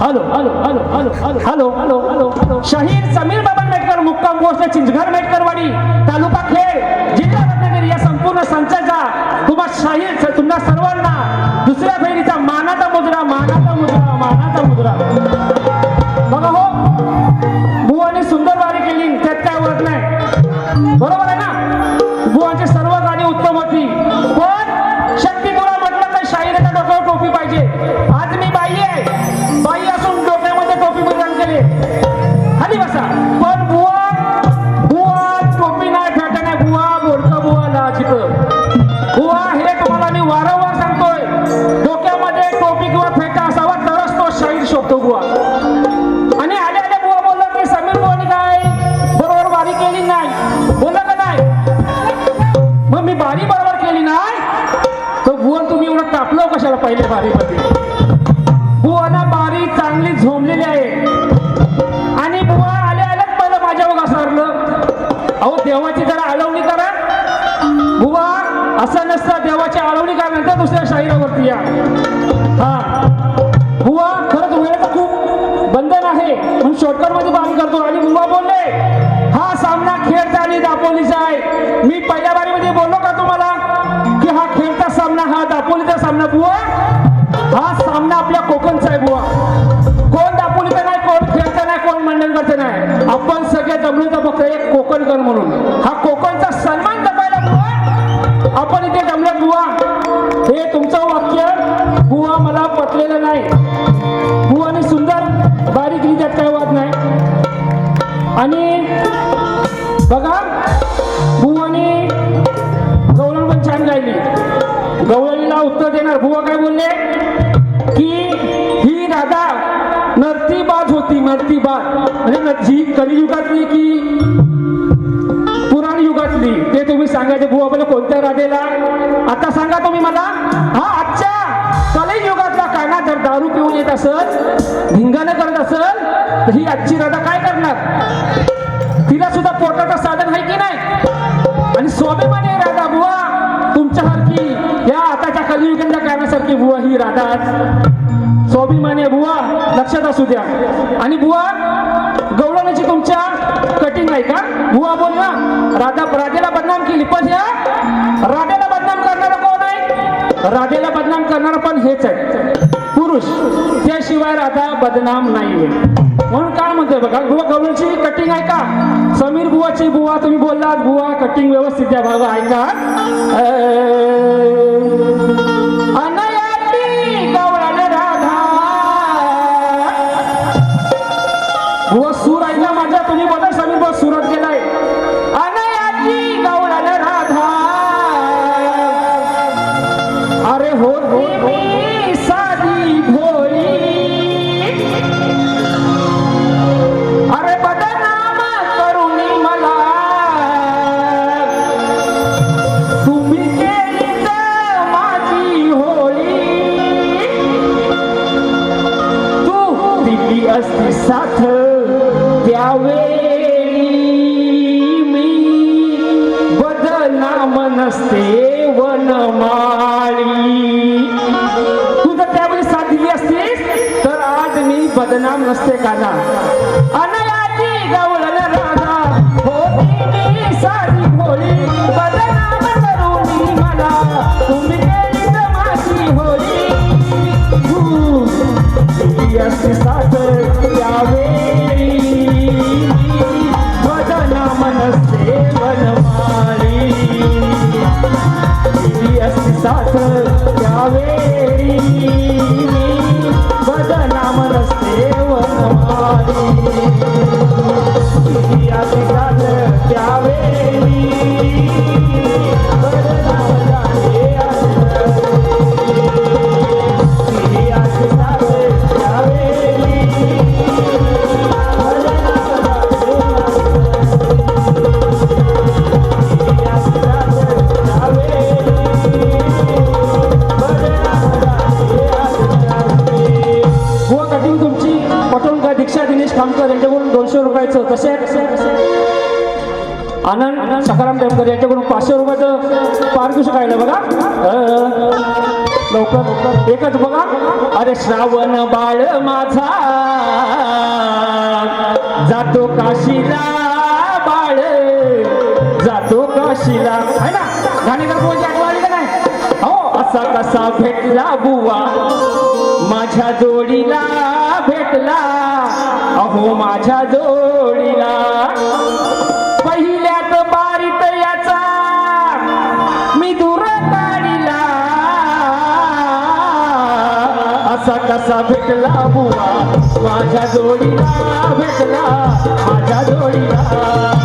Hello hello hello hello hello Shahid Sameer Baba Metkar मुक्काम post Chinchghar मेटकरवाडी तालुका खेड जिल्हा रत्नागिरी या संपूर्ण संचाचा तुम्हा शहीद तुम्हा सर्वांना दुसऱ्या फेरीचा मानाचा मुद्रा मानाचा मुद्रा मानाचा मुद्रा बघा हो बुवाने सुंदर वारी केली त्यात काय वरत नाही. बरोबर आहे ना? बुवांची सर्व गाणी उत्तम होती. पण शक्ती तुला म्हटलं तर शाहिराच्या डोक्यावर टोपी पाहिजे. आज मी बाई आहे. करतो आणि बुवा बोलले हा सामना खेळता आणि दापोलीचा आहे. मी पहिल्या बारीमध्ये बोललो का तुम्हाला? की हा खेळचा सामना हा दापोलीचा सामना बुवा. हा सामना आपल्या कोकणचा आहे बुवा. कोण दापोलीचा नाही कोण खेळता नाही कोण मंडणगडचं नाही. आपण सगळे जमलो फक्त एक कोकणकर म्हणून. जी कलियुगातली की पुराण युगातली ते तुम्ही सांगायचे बुवा बोले कोणत्या राधेला आता सांगा तुम्ही मला. हा आजच्या कलियुगातला युगातला काना जर दारू पिऊन येत असत धिंगाणं करत असत तर ही आजची राधा काय करणार? तिला सुद्धा पोटाचं साधन आहे की नाही? आणि स्वाभिमानी आहे राधा बुवा तुमच्यासारखी या आताच्या कलियुगातल्या कानासारखी बुवा ही राधा आज स्वाभिमानी बुवा लक्षात असू द्या. आणि बुवा भुवा बोल ना. राधा राधेला बदनाम केली. पण या राधेला बदनाम करणारा कोण आहे? राधेला बदनाम करणारा पण हेच आहे. पुरुष त्याशिवाय राधा बदनाम नाहीये. म्हणून काय म्हणतोय बघा बुवा गवळणची कटिंग आहे का? समीर बुवाची बुवा तुम्ही बोललात बुवा कटिंग व्यवस्थित द्या बाबा ऐका. बदनाम नसते काना. अनयाची गवळण राधा. होती मी साधी भोळी. बदनाम करून मला. तुम्ही केली माझी होळी साथ त्यावेळी बदनाम नसते साथ त्यावेळी बदनाम नसते दिनेश खामकर यांच्याकडून दोनशे रुपयाचं कसे आनंद सकाराम टेमकर यांच्याकडून पाचशे रुपयाचं पारितोषिक राहिलं बघा. लवकर. एकच बघा. अरे श्रावण बाळ माझा. जातो काशीला बाळ. जातो काशीला. आहे ना? गाणेकर कोणती आठवली का नाही? हो असा कसा भेटला बुवा? माझ्या जोडीला. भेटला. अहो माझ्या जोडीला. पहिल्यात बारीत याचा. मी दूर काढिला असा कसा भेटला बुवा? माझ्या जोडीला भेटला. माझ्या जोडीला.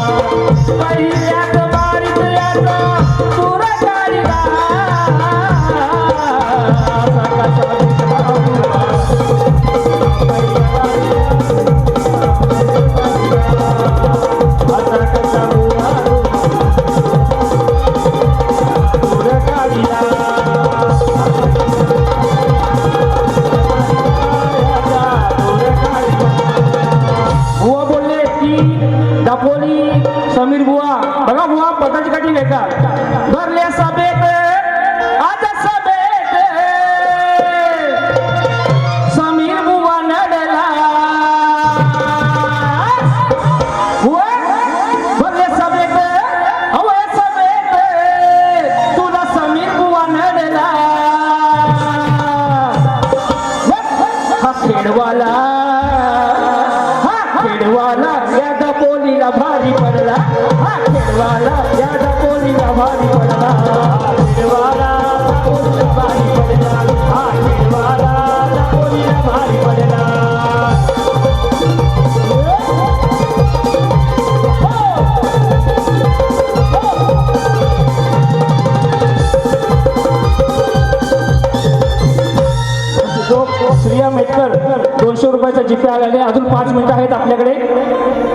श्रिया मेटकर दोनशे रुपयाचा जीपे आलेले अजून पाच मिनिटं आहेत आपल्याकडे.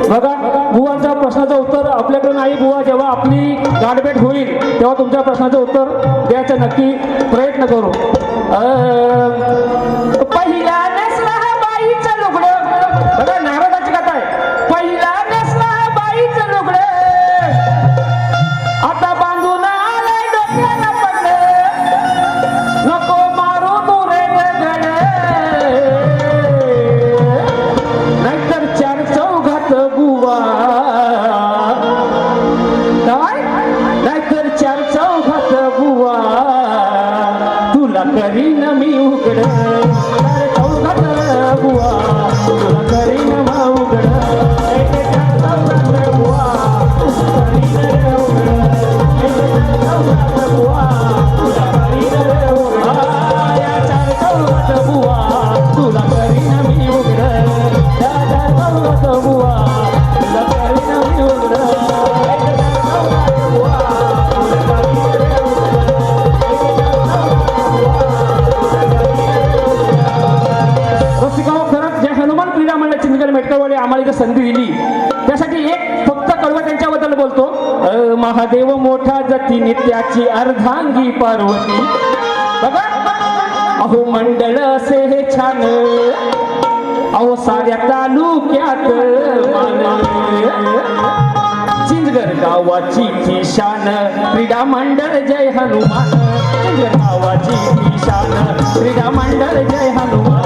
बघा बुवांच्या प्रश्नाचं उत्तर आपल्याकडे नाही. बुवा जेव्हा आपली गाठभेट होईल तेव्हा तुमच्या प्रश्नाचं उत्तर द्यायचा नक्की प्रयत्न करू. पहिला अर्धांगी पार्वती। बघा अहो मंडळ असे हे छान। अहो साऱ्या तालुक्यात चिंजगर गावाची किशान क्रीडा मंडळ जय हनुमान। चिंजगर गावाची किशान क्रीडा मंडळ जय हनुमान।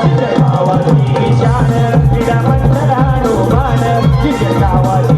चिंचगर गावाची किशान क्रीडा मंडळ हनुमान। चिंजगर गावाची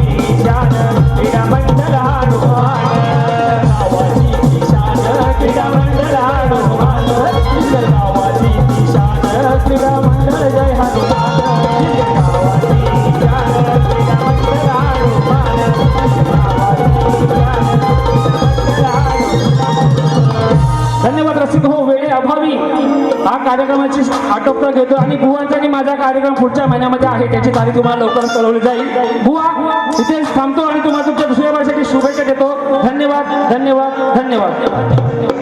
आटोपता घेतो आणि बुवांचा आणि माझा कार्यक्रम पुढच्या महिन्यामध्ये आहे. त्याची तारीख तुम्हाला लवकरच कळवली जाईल. बुवा इथे थांबतो आणि तुम्हाला तुमच्या दुसऱ्या वर्षाची शुभेच्छा देतो. धन्यवाद धन्यवाद धन्यवाद.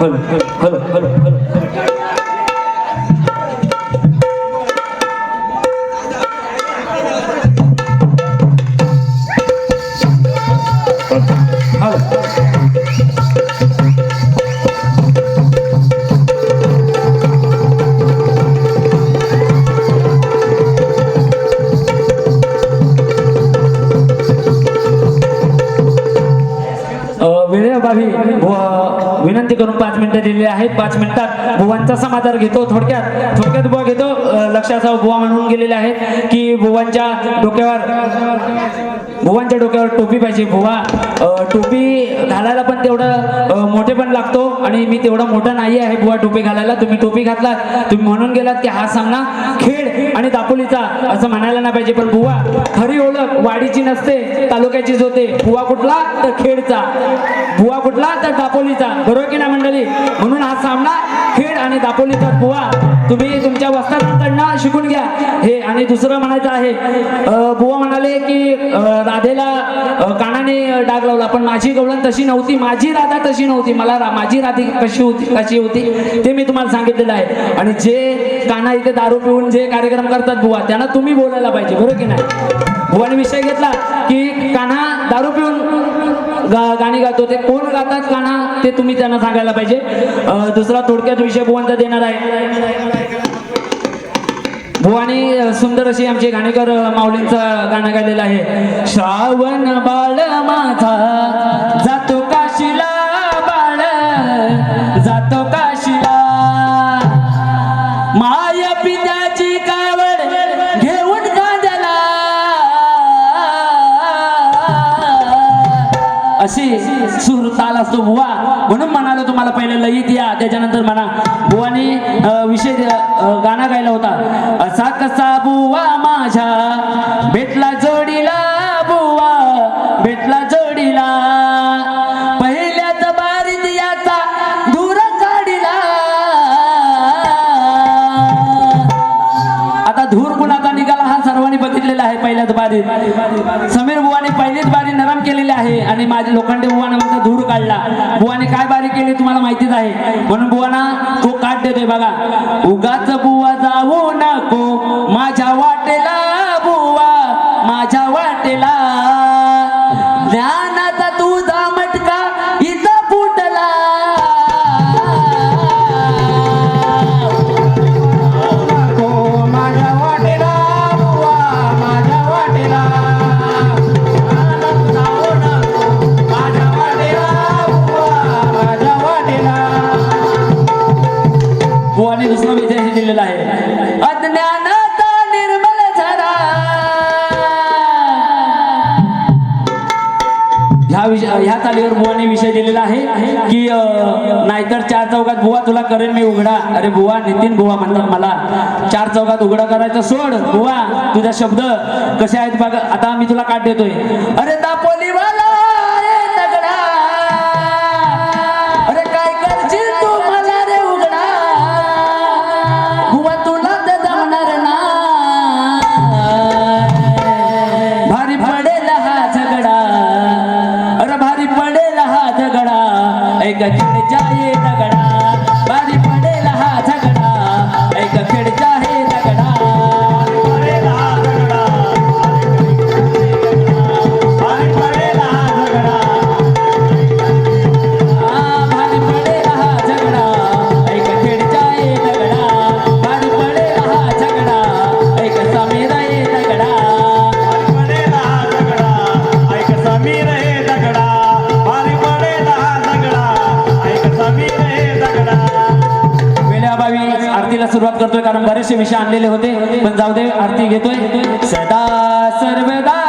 हल हल हल हल मिनिटं दिलेली आहेत पाच मिनिटात बुवांचा समाचार घेतो थोडक्यात थोडक्यात बुवा घेतो. लक्षात बुवा म्हणून गेलेले आहेत की बुवांच्या डोक्यावर भुवांच्या डोक्यावर टोपी पाहिजे बुवा. टोपी घालायला पण तेवढं मोठे पण लागतो आणि मी तेवढा मोठा नाही आहे बुवा टोपी घालायला. तुम्ही टोपी घातलात तुम्ही म्हणून गेलात की हा सामना खेड आणि दापोलीचा असं म्हणायला नाही पाहिजे. पण बुवा खरी ओळख वाडीची नसते तालुक्याचीच होते. बुवा कुठला तर खेडचा बुवा कुठला तर दापोलीचा. बरोबर की नाही मंडळी? म्हणून हा सामना खेड आणि तर बुवा तुम्ही तुमच्या वस्तांकडनं शिकून घ्या. हे आणि दुसरं म्हणायचं आहे बुवा म्हणाले की राधेला कानाने डाग लावला पण माझी गवळण तशी नव्हती माझी राधा तशी नव्हती मला रा- माझी राधी कशी होती कशी होती ते मी तुम्हाला सांगितलेलं आहे. आणि जे काना इथे दारू पिऊन जे कार्यक्रम करतात बुवा त्यांना तुम्ही बोलायला पाहिजे बरोबर की नाही? बुवाने विषय घेतला की कान्हा दारू पिऊन गाणी गातो. ते कोण गातात गाणं ते तुम्ही त्यांना सांगायला पाहिजे. दुसरा थोडक्यात विषय बुवांचा देणार आहे. भुवानी सुंदर अशी आमचे गाणेकर माऊलींचं गाणं गायलेलं आहे. श्रावण बाळ माझा सूर ताल असतो बुवा. म्हणून म्हणालो तुम्हाला पहिले लईत या त्याच्यानंतर म्हणा बुवानी विशेष विषय गाणं गायला होता. असा कसा बुवा माझ्या भेटला आहे समीर बुवाने पहिलीच बारी नरम केलेली आहे आणि माझे लोखंडे बुवाने माझा धूर काढला. बुवाने काय बारी केली तुम्हाला माहितीच आहे? म्हणून बुवाना तो काट देतोय बघा. उगाच बुवा जाऊ नको. माझ्या वाटेला नितीन बुवा म्हणतात मला चार चौकात उघडा करायचं सोड बुवा तुझा शब्द कसे आहेत बघ आता मी तुला काट देतोय. अरे दा विषय आणलेले होते. पण जाऊ दे आरती घेतोय. सदा सर्वदा